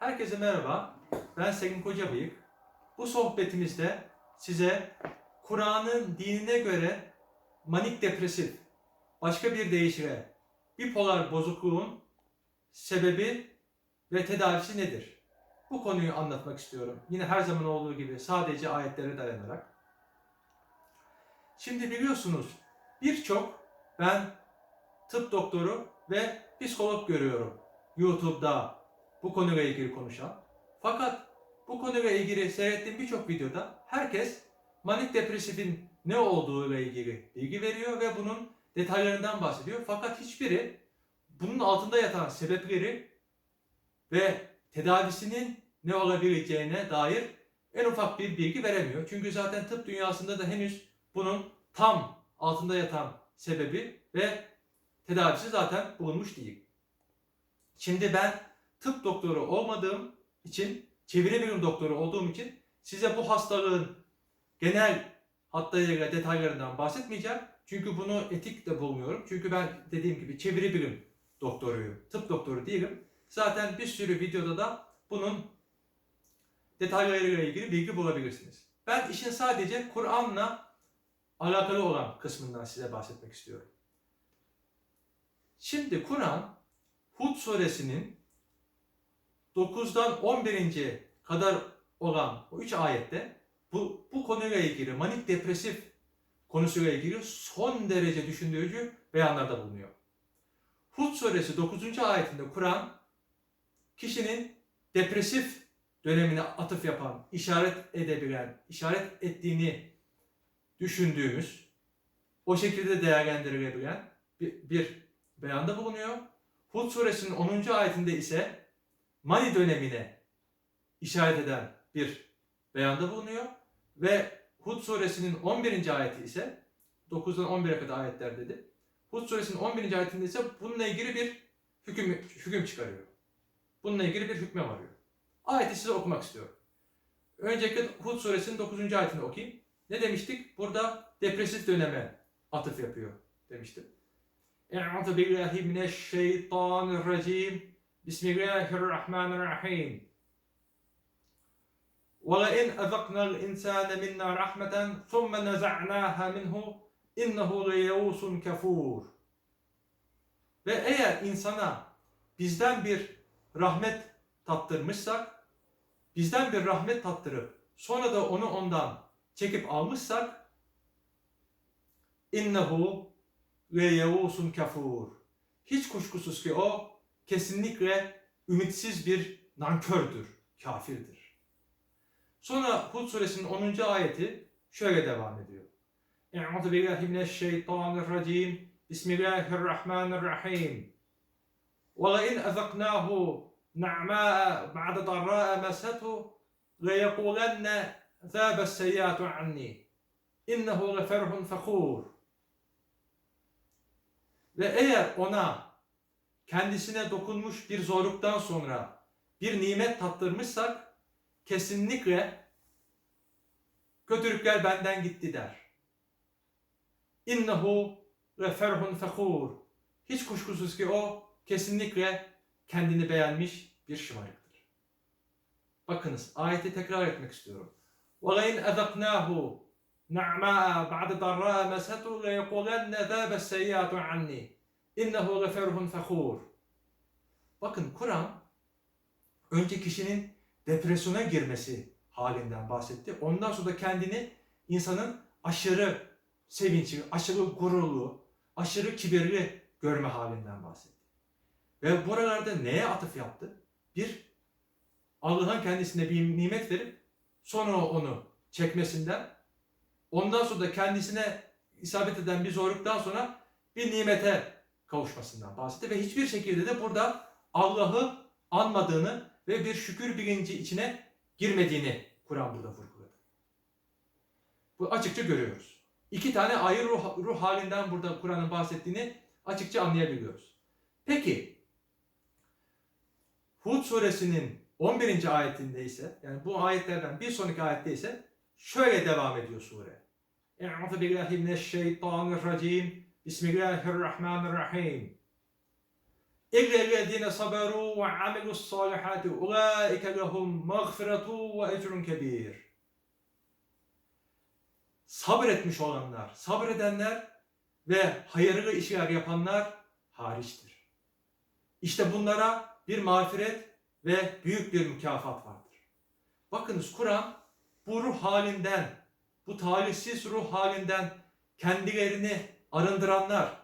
Herkese merhaba. Ben Segin Kocabıyık. Bu sohbetimizde size Kur'an'ın dinine göre manik depresif, başka bir deyişle bipolar bozukluğun sebebi ve tedavisi nedir? Bu konuyu anlatmak istiyorum. Yine her zaman olduğu gibi sadece ayetlere dayanarak. Şimdi biliyorsunuz birçok ben tıp doktoru ve psikolog görüyorum YouTube'da bu konuyla ilgili konuşan. Fakat bu konuyla ilgili seyrettiğim birçok videoda herkes manik depresifin ne olduğuyla ilgili bilgi veriyor ve bunun detaylarından bahsediyor. Fakat hiçbiri bunun altında yatan sebepleri ve tedavisinin ne olabileceğine dair en ufak bir bilgi veremiyor. Çünkü zaten tıp dünyasında da henüz bunun tam altında yatan sebebi ve tedavisi zaten bulunmuş değil. Şimdi ben tıp doktoru olmadığım için, çeviri bilim doktoru olduğum için size bu hastalığın genel hatlarıyla detaylarından bahsetmeyeceğim. Çünkü bunu etik de bulmuyorum. Çünkü ben dediğim gibi çeviri bilim doktoruyum. Tıp doktoru değilim. Zaten bir sürü videoda da bunun detaylarıyla ilgili bilgi bulabilirsiniz. Ben işin sadece Kur'an'la alakalı olan kısmından size bahsetmek istiyorum. Şimdi Kur'an Hud suresinin 9'dan 11. kadar olan o 3 ayette bu, bu konuyla ilgili manik depresif konusuyla ilgili son derece düşündürücü beyanlarda bulunuyor. Hud suresi 9. ayetinde Kur'an kişinin depresif dönemine atıf yapan, işaret edebilen, işaret ettiğini düşündüğümüz, o şekilde değerlendirilebilen bir, bir beyanda bulunuyor. Hud suresinin 10. ayetinde ise Mani dönemine işaret eden bir beyanda bulunuyor. Ve Hud suresinin 11. ayeti ise 9'dan 11'e kadar ayetler dedi. Hud suresinin 11. ayetinde ise bununla ilgili bir hüküm, hüküm çıkarıyor. Bununla ilgili bir hükme varıyor. Ayeti size okumak istiyorum. Öncelikle Hud suresinin 9. ayetini okuyayım. Ne demiştik? Burada depresif döneme atıf yapıyor demiştim. Eûzu billahi mineşşeytanirracim. Bismillahirrahmanirrahim. وَلَئِنْ أَذَقْنَا الْإِنْسَانَ مِنَّا رَحْمَةً ثُمَّ نَزَعْنَاهَا مِنْهُ اِنَّهُ لَيَوْسٌ كَفُورٌ Ve eğer insana bizden bir rahmet tattırmışsak, bizden bir rahmet tattırıp sonra da onu ondan çekip almışsak innehu ve yevusun kafur. Hiç kuşkusuz ki o kesinlikle ümitsiz bir nankördür, kafirdir. Sonra Hud suresinin 10. ayeti şöyle devam ediyor. Eûzu billahi mineşşeytanirracim. Bismillahirrahmanirrahim. Ve in azaknahu na'ma'a ba'de darra'a masatu ve yekulenne zâbes seyyâtu anni. İnnehu leferhun fekhûr. Ve eğer ona kendisine dokunmuş bir zorluktan sonra bir nimet tattırmışsak kesinlikle kötülükler benden gitti der. İnnehu ve ferhun fekhur. Hiç kuşkusuz ki o kesinlikle kendini beğenmiş bir şımarıktır. Bakınız ayeti tekrar etmek istiyorum. وَلَيْنْ اَذَقْنَاهُ نَعْمَاءَ بَعْدَ ضَرَّاءَ مَسَتُ لَيَقُولَنَّ ذَابَ السَّيِّئَاتُ عَنِّي İnnehu leferhun fehur. Bakın Kur'an önce kişinin depresyona girmesi halinden bahsetti. Ondan sonra da kendini insanın aşırı sevinçli, aşırı gururlu, aşırı kibirli görme halinden bahsetti. Ve buralarda neye atıf yaptı? Bir, Allah'ın kendisine bir nimet verip sonra onu çekmesinden, ondan sonra da kendisine isabet eden bir zorluktan sonra bir nimete kavuşmasından bahsetti ve hiçbir şekilde de burada Allah'ı anmadığını ve bir şükür bilinci içine girmediğini Kur'an burada vurguladı. Bu açıkça görüyoruz. İki tane ayrı ruh, ruh halinden burada Kur'an'ın bahsettiğini açıkça anlayabiliyoruz. Peki Hud suresinin 11. ayetinde ise yani bu ayetlerden bir sonraki ayette ise şöyle devam ediyor sure. Eûzu billahi mineşşeytanirracim. Bismillahirrahmanirrahim. İllellezine saberu ve amilus salihati ulaike lehum mağfiretu ve ecrun kebir. Sabretmiş olanlar, sabredenler ve hayırlı işler yapanlar hariçtir. İşte bunlara bir mağfiret ve büyük bir mükafat vardır. Bakınız Kur'an bu ruh halinden, bu talihsiz ruh halinden kendilerini arındıranlar,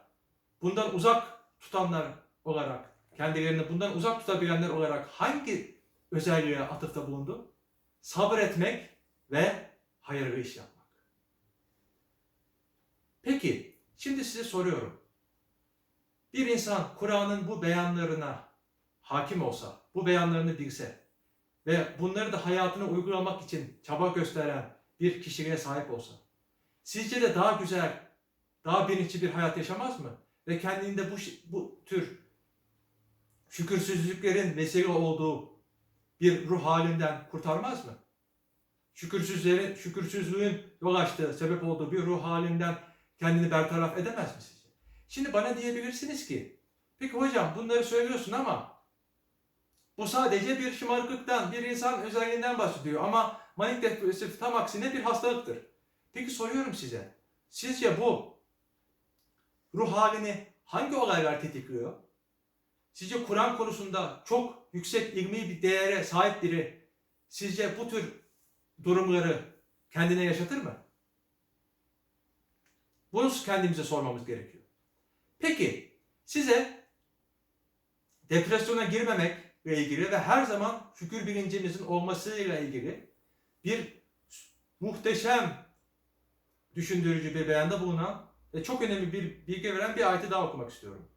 bundan uzak tutanlar olarak, kendilerini bundan uzak tutabilenler olarak hangi özelliğe atıfta bulundu? Sabretmek ve hayırlı iş yapmak. Peki, şimdi size soruyorum. Bir insan Kur'an'ın bu beyanlarına hakim olsa, bu beyanlarını bilse ve bunları da hayatına uygulamak için çaba gösteren bir kişiliğe sahip olsa, sizce de daha güzel, daha bilinçli bir hayat yaşamaz mı? Ve kendinde bu, bu tür şükürsüzlüklerin vesile olduğu bir ruh halinden kurtarmaz mı? Şükürsüzlerin, şükürsüzlüğün yol açtığı, sebep olduğu bir ruh halinden kendini bertaraf edemez mi sizce? Şimdi bana diyebilirsiniz ki, peki hocam bunları söylüyorsun ama bu sadece bir şımarıklıktan, bir insan özelliğinden bahsediyor ama manik depresif tam aksine bir hastalıktır. Peki soruyorum size, sizce bu ruh halini hangi olaylar tetikliyor? Sizce Kur'an konusunda çok yüksek ilmi bir değere sahip biri sizce bu tür durumları kendine yaşatır mı? Bunu kendimize sormamız gerekiyor. Peki size depresyona girmemekle ilgili ve her zaman şükür bilincimizin olmasıyla ilgili bir muhteşem düşündürücü bir beyanda bulunan ve çok önemli bir bilgi veren bir ayeti daha okumak istiyorum.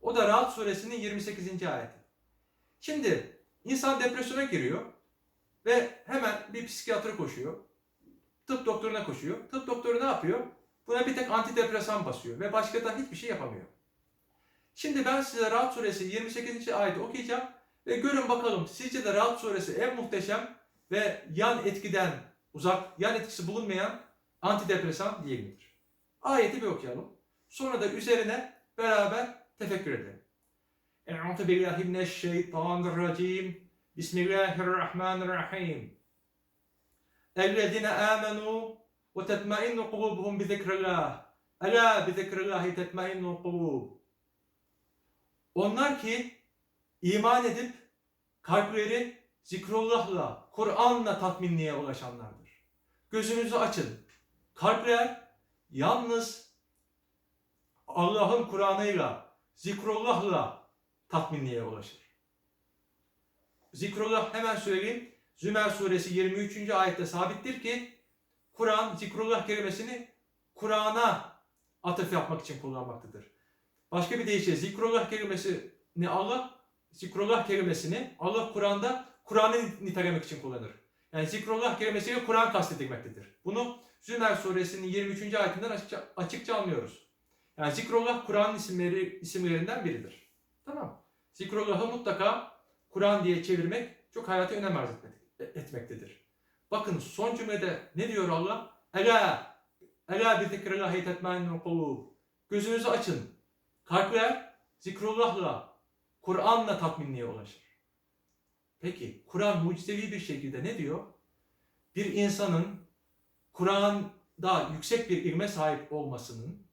O da Rahat suresinin 28. ayeti. Şimdi insan depresyona giriyor ve hemen bir psikiyatra koşuyor. Tıp doktoruna koşuyor. Tıp doktoru ne yapıyor? Buna bir tek antidepresan basıyor ve başka da hiçbir şey yapamıyor. Şimdi ben size Rahat suresi 28. ayeti okuyacağım ve görün bakalım sizce de Rahat suresi en muhteşem ve yan etkiden uzak, yan etkisi bulunmayan antidepresan değil midir? Ayeti bir okuyalım. Sonra da üzerine beraber tefekkür edelim. Euzu billahi mineşşeytanirracim. Bismillahirrahmanirrahim. Ellezine amenu ve tetmainnu kulubuhum bi zikrillah. Ela bi zikrillahi tetmainnu kulub. Onlar ki iman edip kalpleri zikrullahla, Kur'an'la tatminliğe ulaşanlardır. Gözünüzü açın. Kalpler yalnız Allah'ın Kur'an'ıyla, zikrullahla tatminliğe ulaşır. Zikrullah hemen söyleyeyim. Zümer suresi 23. ayette sabittir ki Kur'an zikrullah kelimesini Kur'an'a atıf yapmak için kullanmaktadır. Başka bir deyişle zikrullah kelimesini Allah zikrullah kelimesini Allah Kur'an'da Kur'an'ı nitelemek için kullanır. Yani zikrullah kelimesiyle Kur'an kastedilmektedir. Bunu Zümer suresinin 23. ayetinden açıkça, açıkça anlıyoruz. Yani zikrullah Kur'an'ın isimleri, isimlerinden biridir. Tamam Zikrullah'ı mutlaka Kur'an diye çevirmek çok hayata önem arz etmektedir. Bakın son cümlede ne diyor Allah? Ela, ela bi zikrillahi tetma'innul kulub. Gözünüzü açın. Kalpler zikrullahla, Kur'an'la tatminliğe ulaşır. Peki Kur'an mucizevi bir şekilde ne diyor? Bir insanın Kur'an'da yüksek bir ilme sahip olmasının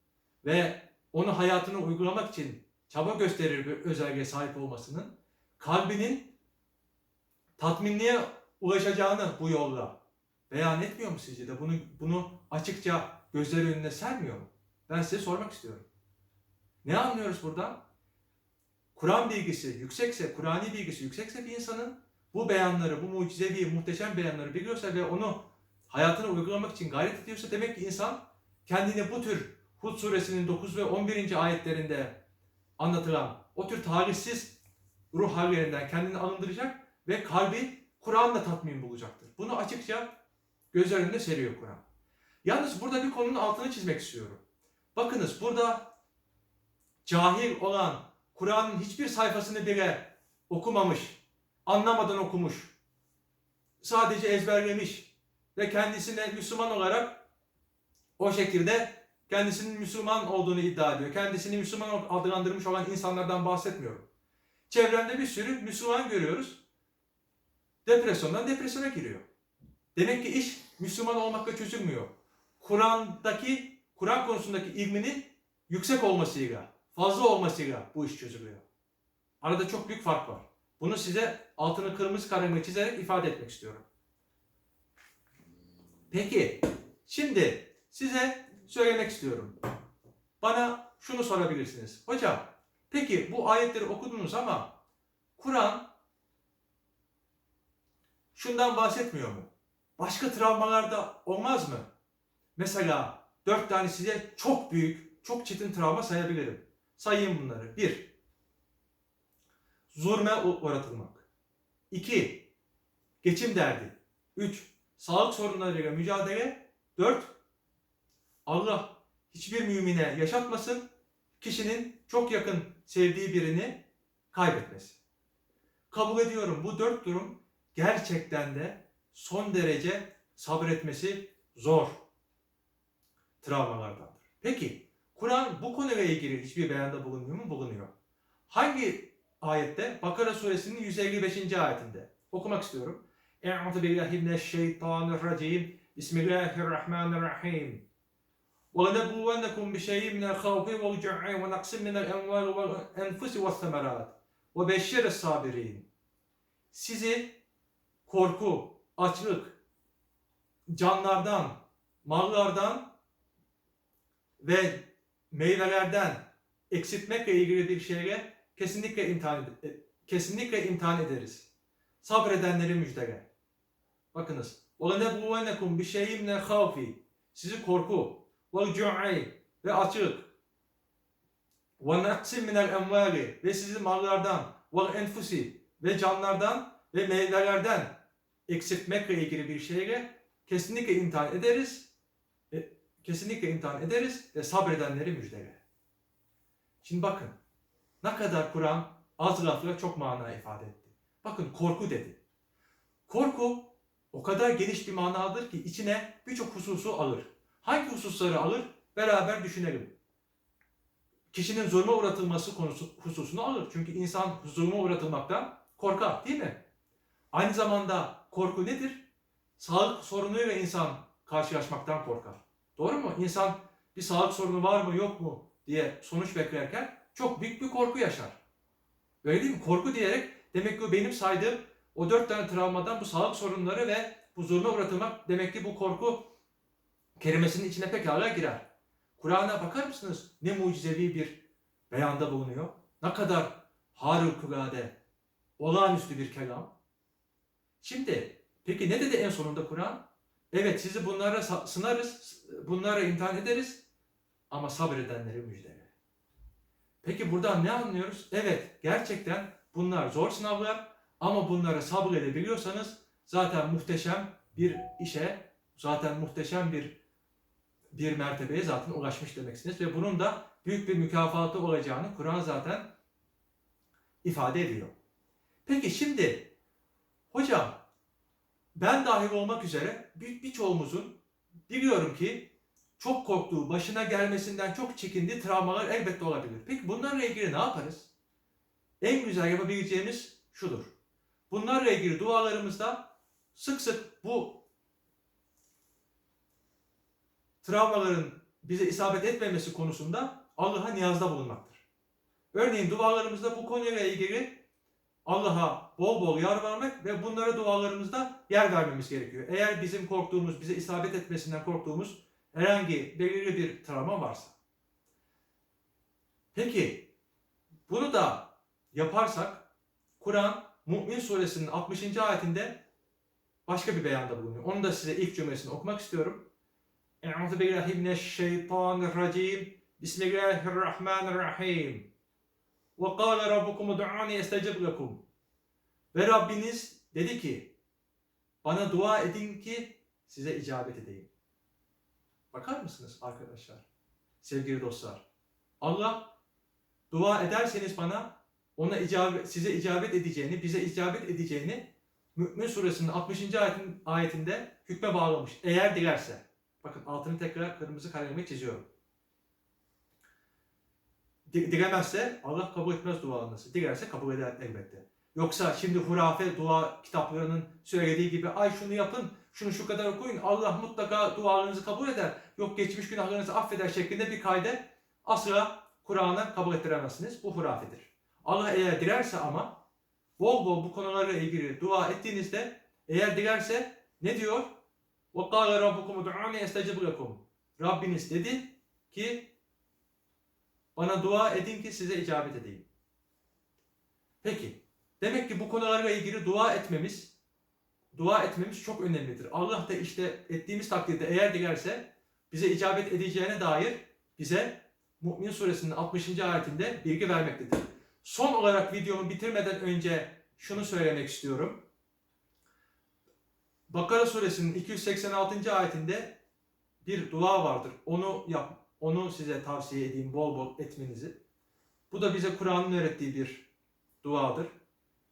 ve onu hayatına uygulamak için çaba gösterir bir özelliğe sahip olmasının kalbinin tatminliğe ulaşacağını bu yolla beyan etmiyor mu sizce de? Bunu, bunu açıkça gözler önüne sermiyor mu? Ben size sormak istiyorum. Ne anlıyoruz buradan? Kur'an bilgisi yüksekse, Kur'ani bilgisi yüksekse bir insanın bu beyanları, bu mucizevi, muhteşem beyanları biliyorsa ve onu hayatına uygulamak için gayret ediyorsa demek ki insan kendini bu tür Hud suresinin 9 ve 11. ayetlerinde anlatılan o tür talihsiz ruh hallerinden kendini alındıracak ve kalbi Kur'an'la tatmin bulacaktır. Bunu açıkça göz önünde seriyor Kur'an. Yalnız burada bir konunun altını çizmek istiyorum. Bakınız burada cahil olan, Kur'an'ın hiçbir sayfasını bile okumamış, anlamadan okumuş, sadece ezberlemiş ve kendisine Müslüman olarak o şekilde kendisinin Müslüman olduğunu iddia ediyor. Kendisini Müslüman adlandırmış olan insanlardan bahsetmiyorum. Çevremde bir sürü Müslüman görüyoruz. Depresyondan depresyona giriyor. Demek ki iş Müslüman olmakla çözülmüyor. Kur'an'daki, Kur'an konusundaki ilminin yüksek olmasıyla, fazla olmasıyla bu iş çözülüyor. Arada çok büyük fark var. Bunu size altını kırmızı kalemle çizerek ifade etmek istiyorum. Peki, şimdi size söylemek istiyorum. Bana şunu sorabilirsiniz. Hocam, peki bu ayetleri okudunuz ama Kur'an şundan bahsetmiyor mu? Başka travmalarda olmaz mı? Mesela dört tane size çok büyük, çok çetin travma sayabilirim. Sayayım bunları. Bir, zulme uğratılmak. İki, geçim derdi. Üç, sağlık sorunlarıyla mücadele. Dört, Allah hiçbir mümine yaşatmasın, kişinin çok yakın sevdiği birini kaybetmesi. Kabul ediyorum bu dört durum gerçekten de son derece sabretmesi zor travmalardandır. Peki Kur'an bu konuyla ilgili hiçbir beyanda bulunuyor mu? Bulunuyor. Hangi ayette? Bakara suresinin 155. ayetinde. Okumak istiyorum. Eûzu billahi mineşşeytanirracim. Bismillahirrahmanirrahim. وَلَنَبْلُوَنَّكُمْ بِشَيْءٍ مِنَ الْخَوْفِ وَالْجُوعِ وَنَقْصٍ مِنَ الْأَمْوَالِ وَالْأَنْفُسِ وَالثَّمَرَاتِ وَبَشِّرِ الصَّابِرِينَ Sizi korku, açlık, canlardan, mallardan ve meyvelerden eksiltmekle ilgili bir şeyle kesinlikle imtihan, ed- kesinlikle imtihan ederiz. Sabredenleri müjdele. Bakınız. وَلَنَبْلُوَنَّكُمْ بِشَيْءٍ مِنَ الْخَوْفِ Sizi korku, وَالْجُوعِ ve açlık, وَنَقْسٍ مِنَ الْاَمْوَالِ ve sizi mallardan, وَالْاَنْفُسِ ve canlardan ve meyvelerden eksiltmekle ilgili bir şeyle kesinlikle imtihan ederiz. E, kesinlikle imtihan ederiz ve sabredenleri müjdele. Şimdi bakın ne kadar Kur'an az lafla çok mana ifade etti. Bakın korku dedi. Korku o kadar geniş bir manadır ki içine birçok hususu alır. Hangi hususları alır? Beraber düşünelim. Kişinin zulme uğratılması konusu hususunu alır. Çünkü insan zulme uğratılmaktan korkar değil mi? Aynı zamanda korku nedir? Sağlık sorunuyla insan karşılaşmaktan korkar. Doğru mu? İnsan bir sağlık sorunu var mı yok mu diye sonuç beklerken çok büyük bir korku yaşar. Öyle değil mi? Korku diyerek demek ki benim saydığım o dört tane travmadan bu sağlık sorunları ve zulme uğratılmak demek ki bu korku kelimesinin içine pekala girer. Kur'an'a bakar mısınız? Ne mucizevi bir beyanda bulunuyor. Ne kadar harikulade, olağanüstü bir kelam. Şimdi peki ne dedi en sonunda Kur'an? Evet sizi bunlara sınarız, bunlara imtihan ederiz ama sabredenleri müjdele. Peki buradan ne anlıyoruz? Evet gerçekten bunlar zor sınavlar ama bunlara sabredebiliyorsanız zaten muhteşem bir işe, zaten muhteşem bir bir mertebeye zaten ulaşmış demeksiniz ve bunun da büyük bir mükafatı olacağını Kur'an zaten ifade ediyor. Peki şimdi hocam ben dahil olmak üzere bir- birçoğumuzun biliyorum ki çok korktuğu, başına gelmesinden çok çekindiği travmalar elbette olabilir. Peki bunlarla ilgili ne yaparız? En güzel yapabileceğimiz şudur. Bunlarla ilgili dualarımızda sık sık bu travmaların bize isabet etmemesi konusunda Allah'a niyazda bulunmaktır. Örneğin dualarımızda bu konuyla ilgili Allah'a bol bol yalvarmak ve bunlara dualarımızda yer vermemiz gerekiyor. Eğer bizim korktuğumuz, bize isabet etmesinden korktuğumuz herhangi belirli bir travma varsa. Peki bunu da yaparsak Kur'an Mü'min suresinin 60. ayetinde başka bir beyanda bulunuyor. Onu da size ilk cümlesini okumak istiyorum. Euzu billahi mineşşeytanirracim. Bismillahirrahmanirrahim. Ve kâle rabbukum ud'ûni estecib lekum. Ve Rabbiniz dedi ki bana dua edin ki size icabet edeyim. Bakar mısınız arkadaşlar? Sevgili dostlar. Allah dua ederseniz bana ona icabet, size icabet edeceğini, bize icabet edeceğini Mü'min suresinin 60. ayetin, ayetinde hükme bağlamış. Eğer dilerse. Bakın altını tekrar kırmızı kalemle çiziyorum. di- dilemezse Allah kabul etmez dualarınızı. Dilerse kabul eder elbette. Yoksa şimdi hurafe dua kitaplarının söylediği gibi ay şunu yapın, şunu şu kadar okuyun, Allah mutlaka dualarınızı kabul eder, yok geçmiş günahlarınızı affeder şeklinde bir kayde asla Kur'an'a kabul ettiremezsiniz. Bu hurafedir. Allah eğer dilerse ama bol bol bu konularla ilgili dua ettiğinizde eğer dilerse ne diyor? وَقَالَ رَبُّكُمُ دُعَانِ اَسْتَجِبْ لَكُمْ Rabbiniz dedi ki bana dua edin ki size icabet edeyim. Peki, demek ki bu konularla ilgili dua etmemiz, dua etmemiz çok önemlidir. Allah da işte ettiğimiz takdirde eğer dilerse bize icabet edeceğine dair bize Mü'min suresinin 60. ayetinde bilgi vermektedir. Son olarak videomu bitirmeden önce şunu söylemek istiyorum. Bakara suresinin 286. ayetinde bir dua vardır. Onu yap, onu size tavsiye edeyim bol bol etmenizi. Bu da bize Kur'an'ın öğrettiği bir duadır.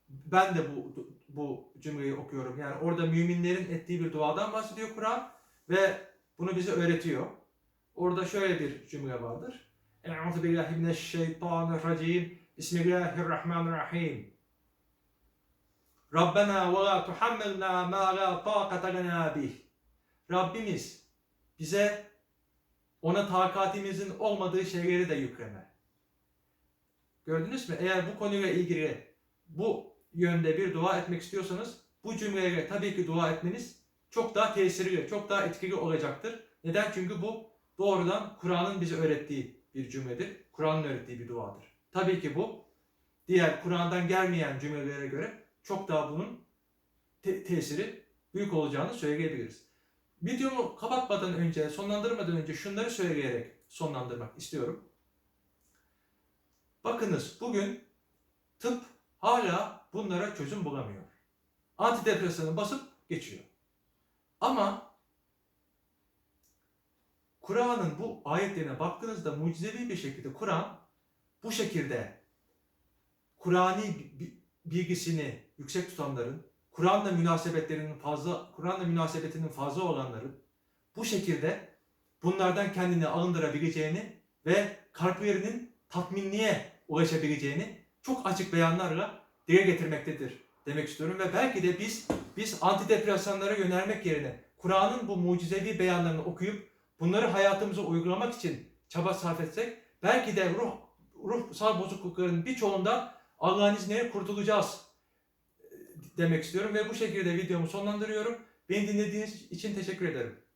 Ben de bu bu cümleyi okuyorum. Yani orada müminlerin ettiği bir duadan bahsediyor Kur'an ve bunu bize öğretiyor. Orada şöyle bir cümle vardır. Euzu billahi mineşşeytanirracim. Bismillahirrahmanirrahim. Rabbena ve la tuhammilna ma la taqata lena bih. Rabbimiz bize ona takatimizin olmadığı şeyleri de yükleme. Gördünüz mü? Eğer bu konuyla ilgili bu yönde bir dua etmek istiyorsanız bu cümleyle tabii ki dua etmeniz çok daha tesirli, çok daha etkili olacaktır. Neden? Çünkü bu doğrudan Kur'an'ın bize öğrettiği bir cümledir. Kur'an'ın öğrettiği bir duadır. Tabii ki bu diğer Kur'an'dan gelmeyen cümlelere göre çok daha bunun te- tesiri büyük olacağını söyleyebiliriz. Videomu kapatmadan önce, sonlandırmadan önce şunları söyleyerek sonlandırmak istiyorum. Bakınız bugün tıp hala bunlara çözüm bulamıyor. Antidepresanı basıp geçiyor. Ama Kur'an'ın bu ayetlerine baktığınızda mucizevi bir şekilde Kur'an bu şekilde Kur'ani bi- bilgisini yüksek tutanların, Kur'an'la münasebetlerinin fazla, Kur'an'la münasebetinin fazla olanların bu şekilde bunlardan kendini alındırabileceğini ve kalplerinin tatminliğe ulaşabileceğini çok açık beyanlarla dile getirmektedir demek istiyorum. Ve belki de biz biz antidepresanlara yönelmek yerine Kur'an'ın bu mucizevi beyanlarını okuyup bunları hayatımıza uygulamak için çaba sarf etsek belki de ruh ruhsal bozuklukların birçoğundan Allah'ın izniyle kurtulacağız demek istiyorum ve bu şekilde videomu sonlandırıyorum. Beni dinlediğiniz için teşekkür ederim.